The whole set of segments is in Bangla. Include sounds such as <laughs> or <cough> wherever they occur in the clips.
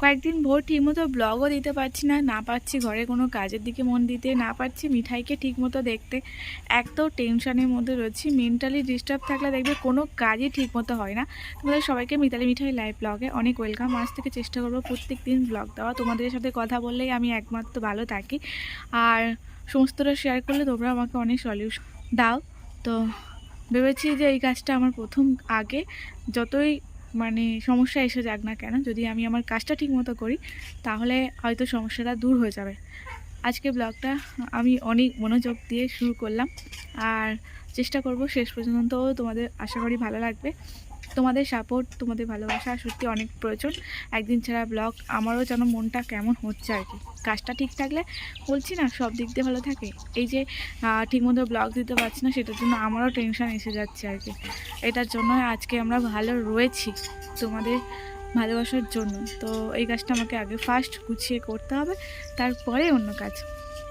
কয়েকদিন ভোর ঠিকমতো ব্লগও দিতে পারছি না না পারছি ঘরে কোনো কাজের দিকে মন দিতে, না পারছি মিঠাইকে ঠিকমতো দেখতে। এক তো টেনশনের মধ্যে রয়েছি মেন্টালি ডিস্টার্ব থাকলে দেখবে কোনো কাজই ঠিকমতো হয় না। তোমাদের সবাইকে মিতালি মিঠাই লাইভ ব্লগে অনেক ওয়েলকাম আজ থেকে চেষ্টা করব প্রত্যেক দিন ব্লগ দেওয়া। তোমাদের সাথে কথা বললেই আমি একমাত্র ভালো থাকি। আর সমস্তটা শেয়ার করলে তোমরা আমাকে অনেক সলিউশন দাও। তো ভেবেছি যে এই কাজটা আমার প্রথম আগে। যতই মানে সমস্যা এসে যাক না কেন, যদি আমি আমার কাজটা ঠিকমতো করি, তাহলে হয়তো সমস্যাটা দূর হয়ে যাবে। আজকে ব্লগটা আমি অনেক মনোযোগ দিয়ে শুরু করলাম, আর চেষ্টা করব শেষ পর্যন্ত তোমাদের আশা করি ভালো লাগবে। তোমাদের সাপোর্ট তোমাদের ভালোবাসা সত্যি অনেক প্রয়োজন। একদিন ছাড়া ব্লগ আমারও যেন মনটা কেমন হচ্ছে আর কি। কাজটা ঠিক থাকলে বলছি না, সব দিক দিয়ে ভালো থাকে। এই যে ঠিকমতো ব্লগ দিতে পারছি না, সেটার জন্য আমারও টেনশন এসে যাচ্ছে আর কি। এটার জন্য আজকে আমরা ভালো রয়েছি তোমাদের ভালোবাসার জন্য। তো এই কাজটা আমাকে আগে ফার্স্ট গুছিয়ে করতে হবে, তারপরে অন্য কাজ।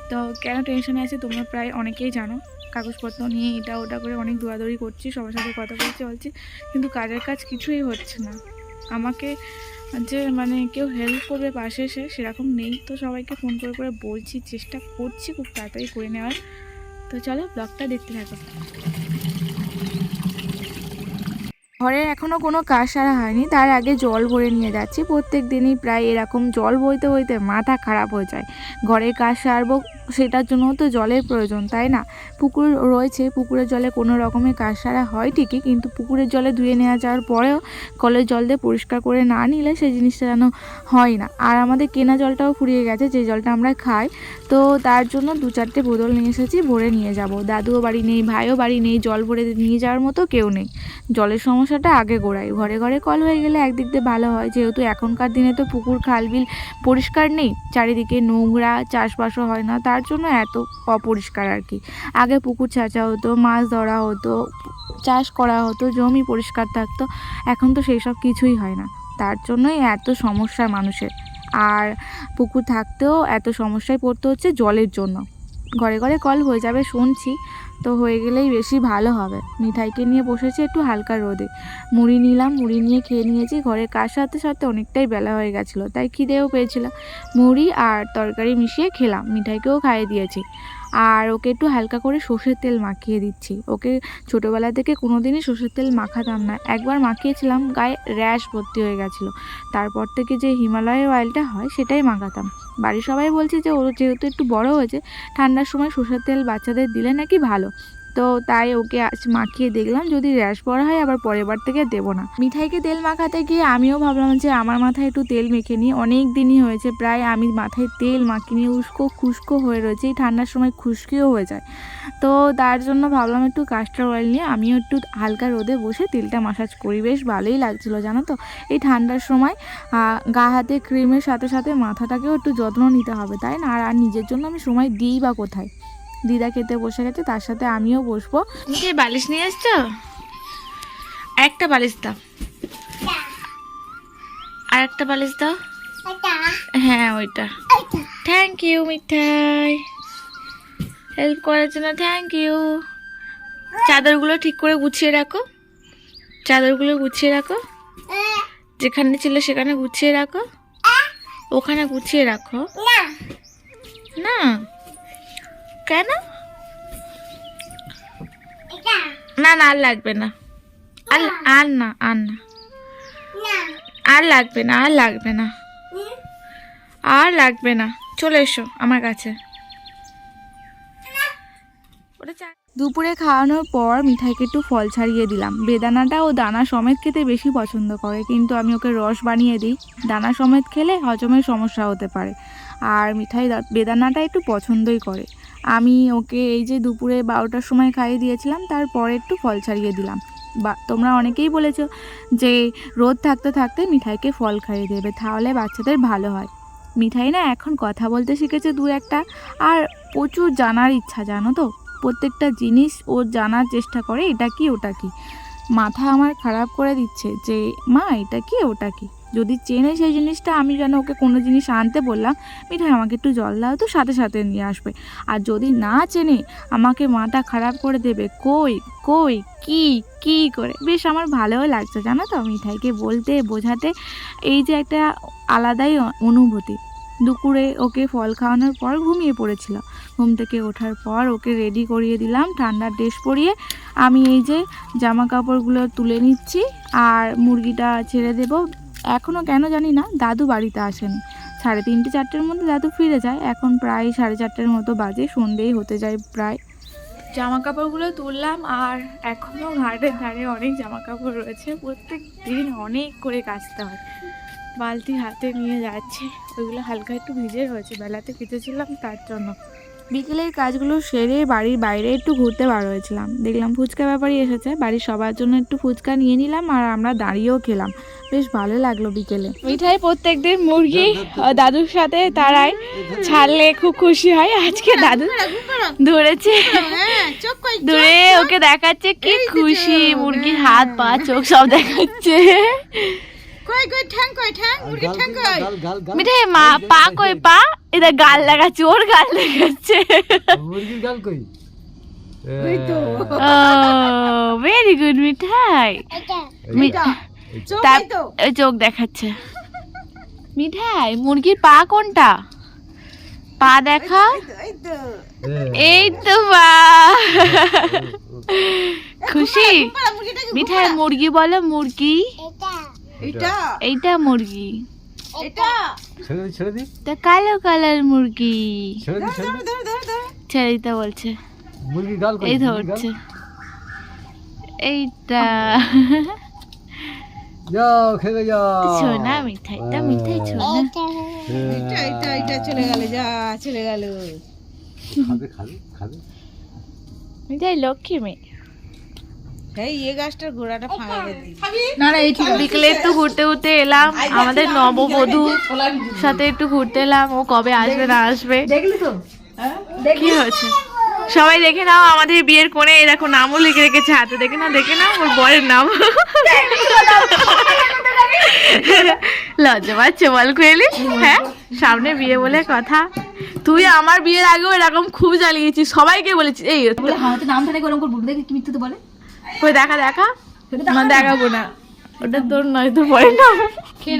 তো কেন টেনশনে আছে তোমরা প্রায় অনেকেই জানো। কাগজপত্র নিয়ে এটা ওটা করে অনেক দৌড়াদৌড়ি করছি, সবার সাথে কথা বলছি বলছি কিন্তু কাজের কাজ কিছুই হচ্ছে না। আমাকে যে মানে কেউ হেল্প করবে পাশে এসে সেরকম নেই, তো সবাইকে ফোন করে করে বলছি, চেষ্টা করছি খুব তাড়াতাড়ি করে নেওয়ার। তো চলো ব্লগটা দেখতে থাকো। ঘরে এখনও কোনো কাজ সারা হয়নি, তার আগে জল ভরে নিয়ে যাচ্ছি। প্রত্যেক দিনই প্রায় এরকম জল বইতে বইতে মাথা খারাপ হয়ে যায়। ঘরে কাজ সারবো সেটার জন্য তো জলের প্রয়োজন, তাই না? পুকুর রয়েছে, পুকুরের জলে কোনো রকমের কাজ সারা হয় ঠিকই, কিন্তু পুকুরের জলে ধুয়ে নেওয়া যাওয়ার পরেও কলের জল দিয়ে পরিষ্কার করে না নিলে সেই জিনিসটা যেন হয় না। আর আমাদের কেনা জলটাও ফুরিয়ে গেছে, যে জলটা আমরা খাই, তো তার জন্য দু চারটে বোতল নিয়ে এসেছি, ভরে নিয়ে যাব। দাদুও বাড়ি নেই, ভাইও বাড়ি নেই, জল ভরে নিয়ে যাওয়ার মতো কেউ নেই। জলের সমস্যাটা আগে গোড়ায়, ঘরে ঘরে কল হয়ে গেলে একদিক দিয়ে ভালো হয়, যেহেতু এখনকার দিনে তো পুকুর, খাল, বিল পরিষ্কার নেই, চারিদিকে নোংরা, চাষবাসও হয় না, তার জন্য এত অপরিষ্কার আর কি। আগে পুকুর ছাঁচা হতো, মাছ ধরা হতো, চাষ করা হতো, জমি পরিষ্কার থাকতো, এখন তো সেই সব কিছুই হয় না। তার জন্যই এত সমস্যা মানুষের। আর পুকুর থাকতেও এত সমস্যায় পড়তে হচ্ছে জলের জন্য। ঘরে ঘরে কল হয়ে যাবে, শুনছি। তো হয়ে গেলেই বেশি ভালো হবে। মিঠাইকে নিয়ে বসেছি একটু হালকা রোদে। মুড়ি নিলাম, মুড়ি নিয়ে খেয়ে নিয়েছি। ঘরে কার সাথে সাথে অনেকটাই বেলা হয়ে গেছিল, তাই খিদেও পেয়েছিলাম মুড়ি আর তরকারি মিশিয়ে খেলাম, মিঠাইকেও খাইয়ে দিয়েছি। আর ওকে একটু হালকা করে সর্ষের তেল মাখিয়ে দিচ্ছি। ওকে ছোটোবেলা থেকে কোনো দিনই সর্ষের তেল মাখাতাম না। একবার মাখিয়েছিলাম, গায়ে র্যাশ ভর্তি হয়ে গেছিল। তারপর থেকে যে হিমালয়ের অয়েলটা হয়, সেটাই মাখাতাম। বাড়ির সবাই বলছে যে, ও যেহেতু একটু বড় হয়েছে, ঠান্ডার সময় সর্ষের তেল বাচ্চাদের দিলে নাকি ভালো। তো তাই ওকে আজ মাখিয়ে দেখলাম, যদি র্যাশ পড়া হয় আবার পরের বার থেকে দেবো না। মিঠাইকে তেল মাখাতে গিয়ে আমিও ভাবলাম যে আমার মাথায় একটু তেল মেখে নিই। অনেক দিনই হয়েছে, প্রায় আমি মাথায় তেল মাখিয়ে নিয়ে উস্কো খুস্কো হয়ে রয়েছে, এই ঠান্ডার সময় খুশকিও হয়ে যায়। তো তার জন্য ভাবলাম একটু কাস্টার অয়েল নিয়ে আমিও একটু হালকা রোদে বসে তেলটা মাসাজ করি। বেশ ভালোই লাগছিল, জানো তো? এই ঠান্ডার সময় গা হাতে ক্রিমের সাথে সাথে মাথাটাকেও একটু যত্ন নিতে হবে, তাই না? আর নিজের জন্য আমি সময় দিই বা কোথায়? দিদা খেতে বসে গেছে তার সাথে আমিও বসবো। বালিশ নিয়ে আসছো? একটা বালিশ দাও। আর একটা বালিশ দাও। হ্যাঁ ওইটা। Thank you Mithai. হেল্প করার জন্য থ্যাংক ইউ চাদরগুলো ঠিক করে গুছিয়ে রাখো। চাদরগুলো গুছিয়ে রাখো। যেখানে ছিল সেখানে গুছিয়ে রাখো। ওখানে গুছিয়ে রাখো। না। না না আর লাগবে না। আর আর না আর না। আর লাগবে না আর লাগবে না। আর লাগবে না। চলে এসো আমার কাছে। দুপুরে খাওয়ানোর পর মিঠাইকে একটু ফল ছাড়িয়ে দিলাম। বেদানাটা ও দানা সমেত খেতে বেশি পছন্দ করে, কিন্তু আমি ওকে রস বানিয়ে দিই। দানা সমেত খেলে হজমের সমস্যা হতে পারে। আর মিঠাই বেদানাটা একটু পছন্দই করে। আমি ওকে এই যে দুপুরে বারোটার সময় খাইয়ে দিয়েছিলাম, তারপরে একটু ফল ছাড়িয়ে দিলাম। বা তোমরা অনেকেই বলেছ যে রোদ থাকতে থাকতে মিঠাইকে ফল খাইয়ে দেবে, তাহলে বাচ্চাদের ভালো হয়। মিঠাই না এখন কথা বলতে শিখেছে দু একটা, আর প্রচুর জানার ইচ্ছা, জানো তো? প্রত্যেকটা জিনিস ও জানার চেষ্টা করে, এটা কি, ওটা কি? মাথা আমার খারাপ করে দিচ্ছে যে, মা, এটা কি, ওটা কি? যদি চেনে সেই জিনিসটা, আমি যেন ওকে কোনো জিনিস আনতে বললাম মিঠাই আমাকে একটু জল দাও তো, সাথে সাথে নিয়ে আসবে। আর যদি না চেনে, আমাকে মাথা খারাপ করে দেবে, কই কই, কি কি করে? বেশ, আমার ভালোও লাগছে, জানো তো, মিঠাইকে বলতে, বোঝাতে, এই যে একটা আলাদাই অনুভূতি। দুপুরে ওকে ফল খাওয়ানোর পর ঘুমিয়ে পড়েছিল। ঘুম থেকে ওঠার পর ওকে রেডি করিয়ে দিলাম, ঠান্ডার ড্রেস পরিয়ে। আমি এই যে জামা কাপড়গুলো তুলে নিচ্ছি আর মুরগিটা ছেড়ে দেব। এখনও কেন জানি না, দাদু বাড়িতে আসেনি। সাড়ে তিনটে চারটের মধ্যে দাদু ফিরে যায়। এখন প্রায় সাড়ে চারটের মতো বাজে, সন্ধেই হতে যায় প্রায়। জামা কাপড়গুলো তুললাম আর এখনও ঘাটের ধারে অনেক জামা কাপড় রয়েছে। প্রত্যেক দিন অনেক করে কাচতে হয়। বালতি হাতে নিয়ে যাচ্ছে। ওইগুলো হালকা একটু ভিজে রয়েছে বেলাতে ভিজেছিলাম তার জন্য। বিকেলের কাজগুলো সেরে বাড়ির বাইরে একটু ঘুরতে বার হয়েছিলাম। দেখলাম ফুচকা ব্যাপারই এসেছে বাড়ির সবার জন্য একটু ফুচকা নিয়ে নিলাম আর আমরা দাঁড়িয়েও খেলাম। বেশ ভালো লাগল বিকেলে। মিঠাই প্রত্যেকদিন মুরগি দাদুর সাথে তারাই ছাড়লে খুব খুশি হয়। আজকে দাদু ধরেছে। ধরে ওকে দেখাচ্ছে কি খুশি মুরগির হাত পা চোখ সব দেখাচ্ছে। কই কই ঠ্যাং কই ঠ্যাং? মুরগি ঠ্যাং কই? গাল গাল গাল। মিঠাই মা পা কই পা? এটা গাল লাগাচ্ছে ওর গাল লাগাচ্ছে। মুরগির গাল কই? ও ভেরি গুড মিঠাই। চোখ দেখাচ্ছে। মিঠাই মুরগির পা কোনটা? পা দেখা? এই তো, পা খুশি? মিঠাই মুরগি বলো মুরগি। এটা। এইটা মুরগি। এটা। ছেড়ে দি ছেড়ে দি। তা কালো কালার মুরগি। ছেড়ে দি ছেড়ে দি। ধরো ধরো ধরো। ছেড়ে দিতে বলছে। গাল এই ধরছে। এইটা। যাও যাও। মিঠাইটা মিঠাই ছোনা। এটা এটা এটা চলে গেল যা চলে গেল। খাবে খাবে খাবে। মিঠাই লক্ষ্মী মেয়ে। এই এ গাছটার গোড়াটা ফাঁকা না না এই বিকেলে একটু ঘুরতে ঘুরতে এলাম। আমাদের নববধূ সাথে একটু ঘুরতে এলাম। ও কবে আসবে না আসবে? দেখলি তো? কি হয়েছে? সবাই দেখে নাও আমাদের বিয়ের কোণে। এই দেখো নামও লিখে রেখেছে হাতে। দেখে নাও দেখে নাও ওর বরের নাম। লজ্জা পাচ্ছে বল কুয়েলি হ্যাঁ? সামনে বিয়ে বলে কথা। তুই আমার বিয়ের আগেও এরকম খুব জ্বালিয়েছিস। সবাইকে বলেছিস। এই নাম থাকে ওরকম করে দেখি কি মিথ্যে তো বলে। ওই দেখা দেখা না দেখাবো না ওটা তোর নয় তো পরে খেয়ে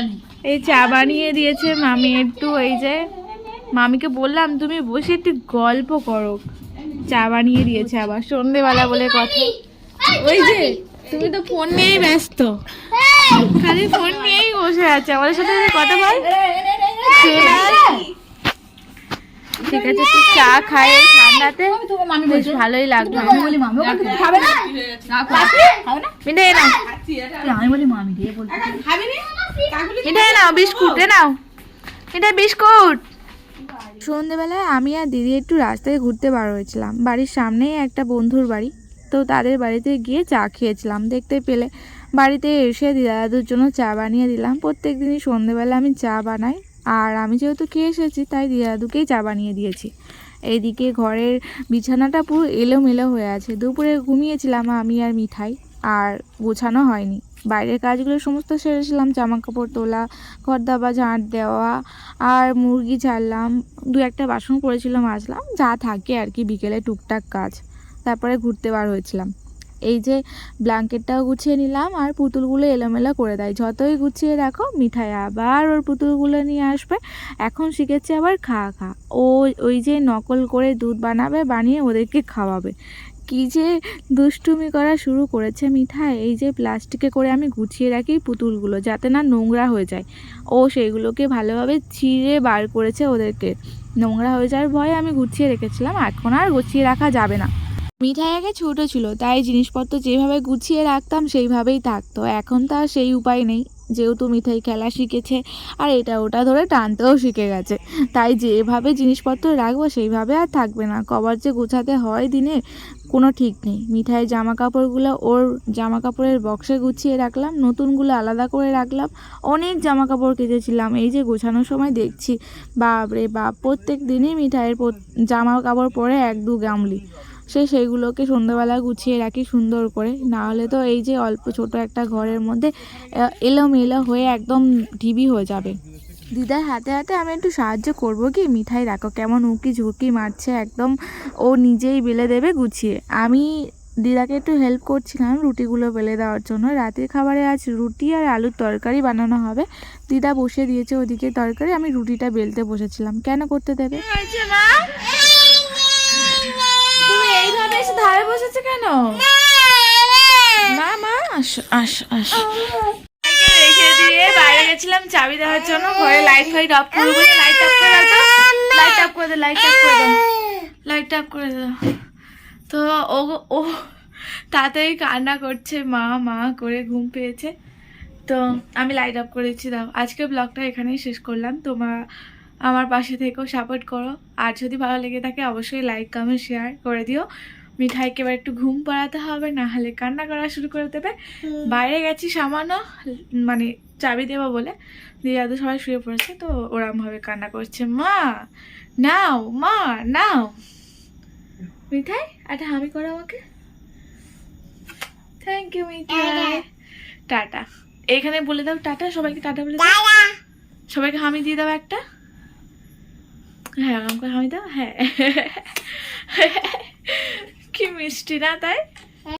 নেই এই চা বানিয়ে দিয়েছে মামি একটু এই যে মামিকে বললাম তুমি বসে একটু গল্প করো চা বানিয়ে দিয়েছে আবার সন্ধেবেলা বলে কথা ওই যে তুমি তো ফোন নিয়েই ব্যস্ত খালি ফোন নিয়েই বসে আছে আমাদের সাথে কথা বল ঠিক আছে তুই চা খাই এই ঠান্ডাতে বেশ ভালোই লাগবে আমি বলি মামি খাবে না? খাবে। না নাও। আমি বলি মামি দিয়ে বলতে নাও বিস্কুট নাও। এটা বিস্কুট। সন্ধেবেলায় আমি আর দিদি একটু রাস্তায় ঘুরতে বার হয়েছিলাম। বাড়ির সামনেই একটা বন্ধুর বাড়ি। তো তাদের বাড়িতে গিয়ে চা খেয়েছিলাম। দেখতে পেলে বাড়িতে এসে দিদা দাদুর জন্য চা বানিয়ে দিলাম। প্রত্যেক দিনই সন্ধেবেলা আমি চা বানাই। আর আমি যেহেতু খেয়ে এসেছি তাই দিদা দাদুকেই চা বানিয়ে দিয়েছি। এইদিকে ঘরের বিছানাটা পুরো এলোমেলো হয়ে আছে। দুপুরে ঘুমিয়েছিলাম আমি আর মিঠাই, আর গোছানো হয়নি। বাইরের কাজগুলো সমস্ত সেরেছিলাম জামা কাপড় তোলা ঘর দাবা ঝাঁট দেওয়া, আর মুরগি ছাড়লাম, দু একটা বাসন করেছিলাম, মাজলাম, যা থাকে আর কি, বিকেলে টুকটাক কাজ। তারপরে ঘুরতে বার হয়েছিলাম। এই যে ব্ল্যাঙ্কেটটাও গুছিয়ে নিলাম আর পুতুলগুলো এলোমেলো করে দেয়। যতই গুছিয়ে রাখো মিঠাই আবার ওর পুতুলগুলো নিয়ে আসবে। এখন শিখেছে আবার খা খা। ও ওই যে নকল করে দুধ বানাবে, বানিয়ে ওদেরকে খাওয়াবে। কী যে দুষ্টুমি করা শুরু করেছে মিঠাই। এই যে প্লাস্টিকে করে আমি গুছিয়ে রাখি পুতুলগুলো যাতে না নোংরা হয়ে যায়। ও সেইগুলোকে ভালোভাবে ছিঁড়ে বার করেছে ওদেরকে। নোংরা হয়ে যাওয়ার ভয়ে আমি গুছিয়ে রেখেছিলাম। এখন আর গুছিয়ে রাখা যাবে না। মিঠাই আগে ছোটো ছিল, তাই জিনিসপত্র যেভাবে গুছিয়ে রাখতাম সেইভাবেই থাকতো। এখন তো আর সেই উপায় নেই, যেহেতু মিঠাই খেলা শিখেছে আর এটা ওটা ধরে টানতেও শিখে গেছে। তাই যেভাবে জিনিসপত্র রাখব সেইভাবে আর থাকবে না। কবার যে গোছাতে হয় দিনে, কোনো ঠিক নেই। মিঠাই জামা কাপড়গুলো ওর জামা কাপড়ের বক্সে গুছিয়ে রাখলাম, নতুনগুলো আলাদা করে রাখলাম। অনেক জামা কাপড় কেচেছিলাম, এই যে গোছানোর সময় দেখছি। বাপ রে বাপ, প্রত্যেক দিনই মিঠাইয়ের জামা কাপড় পরে এক দু গামলি। সে সেইগুলোকে সন্ধ্যাবেলা গুছিয়ে রাখি সুন্দর করে। না হলে তো এই যে অল্প ছোট একটা ঘরের মধ্যে এলোমেলো হয়ে একদম ঢিবি হয়ে যাবে। দিদার হাতে হাতে আমি একটু সাহায্য করব কি? মিঠাই রাখো কেমন উকি ঝুঁকি মারছে একদম। ও নিজেই বেলে দেবে গুছিয়ে। আমি দিদাকে একটু হেল্প করছিলাম রুটিগুলো বেলে দেওয়ার জন্য। রাতের খাবারে আজ রুটি আর আলুর তরকারি বানানো হবে। দিদা বসে দিয়েছে ওদিকে তরকারি। আমি রুটিটা বেলতে বসেছিলাম। কেন করতে দেবে তুমি এইভাবে এসে ধারে বসেছে কেন? মা মা আসো আসো আসো। রেখে দিয়ে বাইরে গেছিলাম চাবি দেওয়ার জন্য। ঘরে লাইট ফাইট অফ করে বলে লাইট অফ করে দাও লাইট অফ করে দাও লাইট অফ করে দাও লাইট অফ করে দাও তো ও ও তাড়াতাড়ি কান্না করছে মা মা করে ঘুম পেয়েছে। তো আমি লাইট অফ করেছি দাও। আজকে ব্লগটা এখানেই শেষ করলাম। তোমার আমার পাশে থেকেও সাপোর্ট করো। আর যদি ভালো লেগে থাকে অবশ্যই লাইক কমেন্ট শেয়ার করে দিও। মিঠাইকে এবার একটু ঘুম পাড়াতে হবে না হলে কান্না করা শুরু করে দেবে। বাইরে গেছি সামান্য মানে চাবি দেবো বলে। দিয়ে যাদের সবাই শুয়ে পড়েছে তো ওরমভাবে কান্না করছে মা নাও মা নাও। মিঠাই একটা হামি করো আমাকে। Thank you Mithai. টাটা। এখানে বলে দাও টাটা সবাইকে টাটা বলে দাও। সবাইকে হামি দিয়ে দাও একটা। হ্যাঁ আমাকে হামি দাও হ্যাঁ। <laughs> কি মিষ্টি না তাই